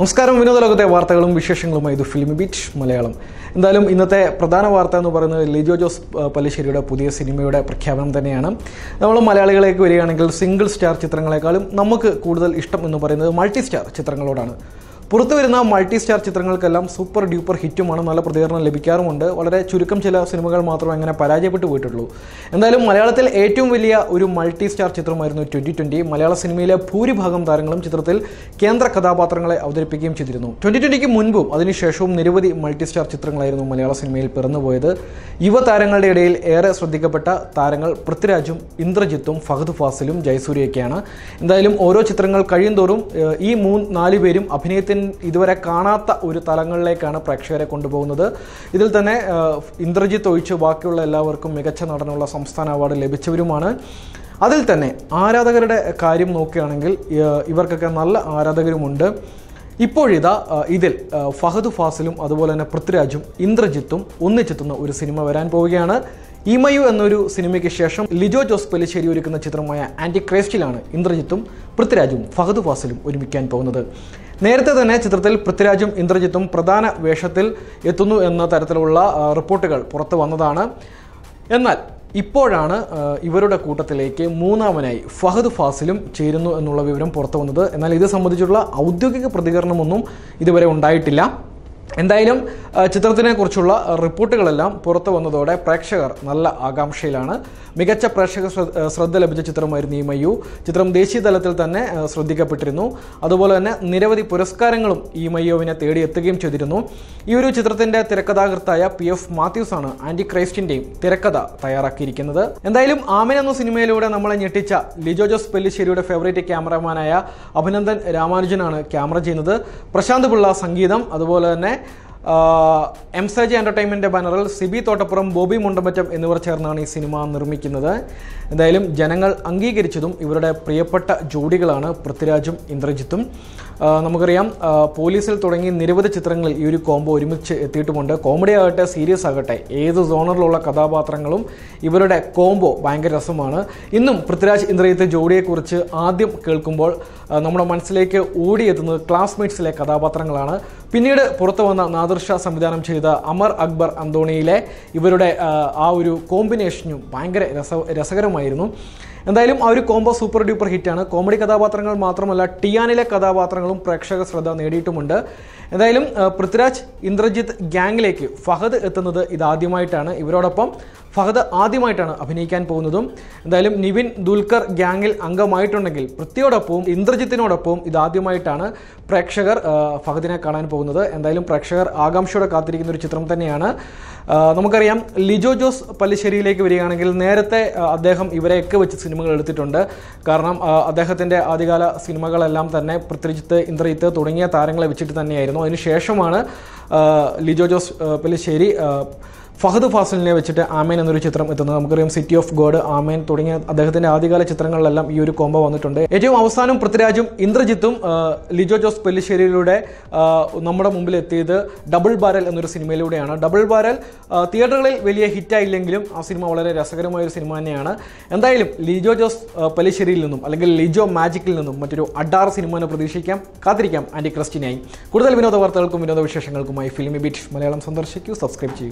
നമസ്കാരം. വിനോദലോകത്തെ വാർത്തകളും വിശേഷങ്ങളുമായി ഇത് ഫിലിം ബീറ്റ് മലയാളം. എന്തായാലും ഇന്നത്തെ പ്രധാന വാർത്ത എന്ന് പറയുന്നത് ലിജോ ജോസ് പല്ലിശ്ശേരിയുടെ പുതിയ സിനിമയുടെ പ്രഖ്യാപനം തന്നെയാണ്. നമ്മൾ മലയാളികളേക്ക് വരികയാണെങ്കിൽ സിംഗിൾ സ്റ്റാർ ചിത്രങ്ങളെക്കാളും നമുക്ക് കൂടുതൽ ഇഷ്ടം എന്ന് പറയുന്നത് മൾട്ടി സ്റ്റാർ ചിത്രങ്ങളോടാണ്. പുറത്തു വരുന്ന മൾട്ടി സ്റ്റാർ ചിത്രങ്ങൾക്കെല്ലാം സൂപ്പർ ഡ്യൂപ്പർ ഹിറ്റുമാണ് നല്ല പ്രതികരണം ലഭിക്കാറുമുണ്ട്. വളരെ ചുരുക്കം ചില സിനിമകൾ മാത്രമേ അങ്ങനെ പരാജയപ്പെട്ടു പോയിട്ടുള്ളൂ. എന്തായാലും മലയാളത്തിൽ ഏറ്റവും വലിയ ഒരു മൾട്ടി സ്റ്റാർ ചിത്രമായിരുന്നു ട്വന്റി ട്വന്റി മലയാള സിനിമയിലെ ഭൂരിഭാഗം താരങ്ങളും ചിത്രത്തിൽ കേന്ദ്ര കഥാപാത്രങ്ങളെ അവതരിപ്പിക്കുകയും ചെയ്തിരുന്നു. ട്വന്റി ട്വന്റിക്ക് മുൻപും അതിനുശേഷവും നിരവധി മൾട്ടി സ്റ്റാർ ചിത്രങ്ങളായിരുന്നു മലയാള സിനിമയിൽ പിറന്നുപോയത്. യുവതാരങ്ങളുടെ ഇടയിൽ ഏറെ ശ്രദ്ധിക്കപ്പെട്ട താരങ്ങൾ പൃഥ്വിരാജും ഇന്ദ്രജിത്തും ഫഹദ് ഫാസിലും ജയസൂര്യയൊക്കെയാണ്. എന്തായാലും ഓരോ ചിത്രങ്ങൾ കഴിയുന്തോറും ഈ മൂന്ന് നാല് പേരും അഭിനയത്തിന് ഇതുവരെ കാണാത്ത ഒരു തലങ്ങളിലേക്കാണ് പ്രേക്ഷകരെ കൊണ്ടുപോകുന്നത്. ഇതിൽ തന്നെ ഇന്ദ്രജിത്ത് ഒഴിച്ച് ബാക്കിയുള്ള എല്ലാവർക്കും മികച്ച നടനുള്ള സംസ്ഥാന അവാർഡ് ലഭിച്ചവരുമാണ്. അതിൽ തന്നെ ആരാധകരുടെ കാര്യം നോക്കുകയാണെങ്കിൽ ഇവർക്കൊക്കെ നല്ല ആരാധകരുമുണ്ട്. ഇപ്പോഴിതാ ഇതിൽ ഫഹദ് ഫാസിലും അതുപോലെ തന്നെ പൃഥ്വിരാജും ഇന്ദ്രജിത്തും ഒന്നിച്ചെത്തുന്ന ഒരു സിനിമ വരാൻ പോവുകയാണ്. ഇമയു എന്നൊരു സിനിമയ്ക്ക് ശേഷം ലിജോ ജോസ് പെലിശ്ശേരി ഒരുക്കുന്ന ചിത്രമായ ആന്റി ക്രൈസ്റ്റിലാണ് ഇന്ദ്രജിത്തും പൃഥ്വിരാജും ഫഹദ് ഫാസിലും ഒരുമിക്കാൻ പോകുന്നത്. നേരത്തെ തന്നെ ചിത്രത്തിൽ പൃഥ്വിരാജും ഇന്ദ്രജിത്തും പ്രധാന വേഷത്തിൽ എത്തുന്നു എന്ന തരത്തിലുള്ള റിപ്പോർട്ടുകൾ പുറത്തു വന്നതാണ്. എന്നാൽ ഇപ്പോഴാണ് ഇവരുടെ കൂട്ടത്തിലേക്ക് മൂന്നാമനായി ഫഹദ് ഫാസിലും ചേരുന്നു എന്നുള്ള വിവരം പുറത്തു വന്നത്. എന്നാൽ ഇത് സംബന്ധിച്ചുള്ള ഔദ്യോഗിക പ്രതികരണമൊന്നും ഇതുവരെ ഉണ്ടായിട്ടില്ല. എന്തായാലും ചിത്രത്തിനെക്കുറിച്ചുള്ള ചിത്രത്തിനെ കുറിച്ചുള്ള റിപ്പോർട്ടുകളെല്ലാം പുറത്തു വന്നതോടെ പ്രേക്ഷകർ നല്ല ആകാംക്ഷയിലാണ്. മികച്ച പ്രേക്ഷക ശ്രദ്ധ ലഭിച്ച ചിത്രമായിരുന്നു ഈ മയ്യു. ചിത്രം ദേശീയ തലത്തിൽ തന്നെ ശ്രദ്ധിക്കപ്പെട്ടിരുന്നു. അതുപോലെ തന്നെ നിരവധി പുരസ്കാരങ്ങളും ഈ മയ്യുവിനെ തേടിയെത്തുകയും ചെയ്തിരുന്നു. ഈ ഒരു ചിത്രത്തിന്റെ തിരക്കഥാകൃത്തായ പി എഫ് മാത്യൂസ് ആണ് ആന്റി ക്രൈസ്റ്റിന്റെയും തിരക്കഥ തയ്യാറാക്കിയിരിക്കുന്നത്. എന്തായാലും ആമിൻ എന്ന സിനിമയിലൂടെ നമ്മളെ ഞെട്ടിച്ച ലിജോ ജോസ് പെല്ലിശ്ശേരിയുടെ ഫേവറേറ്റ് ക്യാമറമാനായ അഭിനന്ദൻ രാമാനുജനാണ് ക്യാമറ ചെയ്യുന്നത്. പ്രശാന്ത് പിള്ള സംഗീതം അതുപോലെ തന്നെ എം സജി എന്റർടൈൻമെന്റ് ബാനറിൽ സിബി തോട്ടപ്പുറം ബോബി മുണ്ടമറ്റം എന്നിവർ ചേർന്നാണ് ഈ സിനിമ നിർമ്മിക്കുന്നത്. എന്തായാലും ജനങ്ങൾ അംഗീകരിച്ചതും ഇവരുടെ പ്രിയപ്പെട്ട ജോഡികളാണ് പൃഥ്വിരാജും ഇന്ദ്രജിത്തും. നമുക്കറിയാം പോലീസിൽ തുടങ്ങി നിരവധി ചിത്രങ്ങളിൽ ഈ ഒരു കോംബോ ഒരുമിച്ച് എത്തിയിട്ടുമുണ്ട്. കോമഡി ആകട്ടെ സീരിയസ് ആകട്ടെ ഏത് സോണറിലുള്ള കഥാപാത്രങ്ങളും ഇവരുടെ കോംബോ ഭയങ്കര രസമാണ്. ഇന്നും പൃഥ്വിരാജ് ഇന്ദ്രജിത്ത് ജോഡിയെക്കുറിച്ച് ആദ്യം കേൾക്കുമ്പോൾ നമ്മുടെ മനസ്സിലേക്ക് ഓടിയെത്തുന്നത് ക്ലാസ്മേറ്റ്സിലെ കഥാപാത്രങ്ങളാണ്. പിന്നീട് പുറത്തു വന്ന നാദിർ സംവിധാനം ചെയ്ത അമർ അക്ബർ അന്തോണിയിലെ ഇവരുടെ ആ ഒരു കോമ്പിനേഷനും ഭയങ്കര രസ രസകരമായിരുന്നു. എന്തായാലും ആ ഒരു കോംബോ സൂപ്പർ ഡ്യൂപ്പർ ഹിറ്റാണ് കോമഡി കഥാപാത്രങ്ങൾ മാത്രമല്ല ടിയാനിലെ കഥാപാത്രങ്ങളും പ്രേക്ഷക ശ്രദ്ധ നേടിയിട്ടുമുണ്ട്. എന്തായാലും പൃഥ്വിരാജ് ഇന്ദ്രജിത്ത് ഗ്യാങ്ങിലേക്ക് ഫഹദ് എത്തുന്നത് ഇതാദ്യമായിട്ടാണ്. ഇവരോടൊപ്പം ഫഹദ് ആദ്യമായിട്ടാണ് അഭിനയിക്കാൻ പോകുന്നതും. എന്തായാലും നിവിൻ ദുൽഖർ ഗ്യാങ്ങിൽ അംഗമായിട്ടുണ്ടെങ്കിൽ പൃഥ്വിയോടൊപ്പവും ഇന്ദ്രജിത്തിനോടൊപ്പവും ഇതാദ്യമായിട്ടാണ് പ്രേക്ഷകർ ഫഹദിനെ കാണാൻ പോകുന്നത്. എന്തായാലും പ്രേക്ഷകർ ആകാംക്ഷയോടെ കാത്തിരിക്കുന്ന ഒരു ചിത്രം തന്നെയാണ്. നമുക്കറിയാം ലിജോ ജോസ് പല്ലിശ്ശേരിയിലേക്ക് വരികയാണെങ്കിൽ നേരത്തെ അദ്ദേഹം ഇവരെയൊക്കെ വെച്ച് സിനിമകൾ എടുത്തിട്ടുണ്ട് കാരണം അദ്ദേഹത്തിന്റെ ആദ്യകാല സിനിമകളെല്ലാം തന്നെ പൃഥ്വിജിത്ത് ഇന്ദ്രജിത്ത് തുടങ്ങിയ താരങ്ങളെ വെച്ചിട്ട് തന്നെയായിരുന്നു. അതിനുശേഷമാണ് ലിജോ ജോസ് പല്ലിശ്ശേരി ഫഹദ് ഫാസിലിനെ വെച്ചിട്ട് ആമേൻ എന്നൊരു ചിത്രം എത്തുന്നത്. നമുക്കറിയാം സിറ്റി ഓഫ് ഗോഡ് ആമേൻ തുടങ്ങിയ അദ്ദേഹത്തിന്റെ ആദ്യകാല ചിത്രങ്ങളിലെല്ലാം ഈ ഒരു കോംബോ വന്നിട്ടുണ്ട്. ഏറ്റവും അവസാനം പൃഥ്വിരാജും ഇന്ദ്രജിത്തും ലിജോ ജോസ് പെല്ലിശ്ശേരിയിലൂടെ നമ്മുടെ മുമ്പിൽ എത്തിയത് ഡബിൾ ബാരൽ എന്നൊരു സിനിമയിലൂടെയാണ്. ഡബിൾ ബാരൽ തിയേറ്ററുകളിൽ വലിയ ഹിറ്റായില്ലെങ്കിലും ആ സിനിമ വളരെ രസകരമായ ഒരു സിനിമ തന്നെയാണ്. എന്തായാലും ലിജോ ജോസ് പെല്ലിശ്ശേരിയിൽ നിന്നും അല്ലെങ്കിൽ ലിജോ മാജിക്കിൽ നിന്നും മറ്റൊരു അഡാർ സിനിമ പ്രതീക്ഷിക്കാം. കാത്തിരിക്കാം ആന്റി ക്രിസ്റ്റിനായി. കൂടുതൽ വിനോദ വാർത്തകൾക്കും വിനോദ വിശേഷങ്ങൾക്കുമായി ഫിലിമി ബീറ്റ് മലയാളം സന്ദർശിക്കൂ. സബ്സ്ക്രൈബ് ചെയ്യൂ.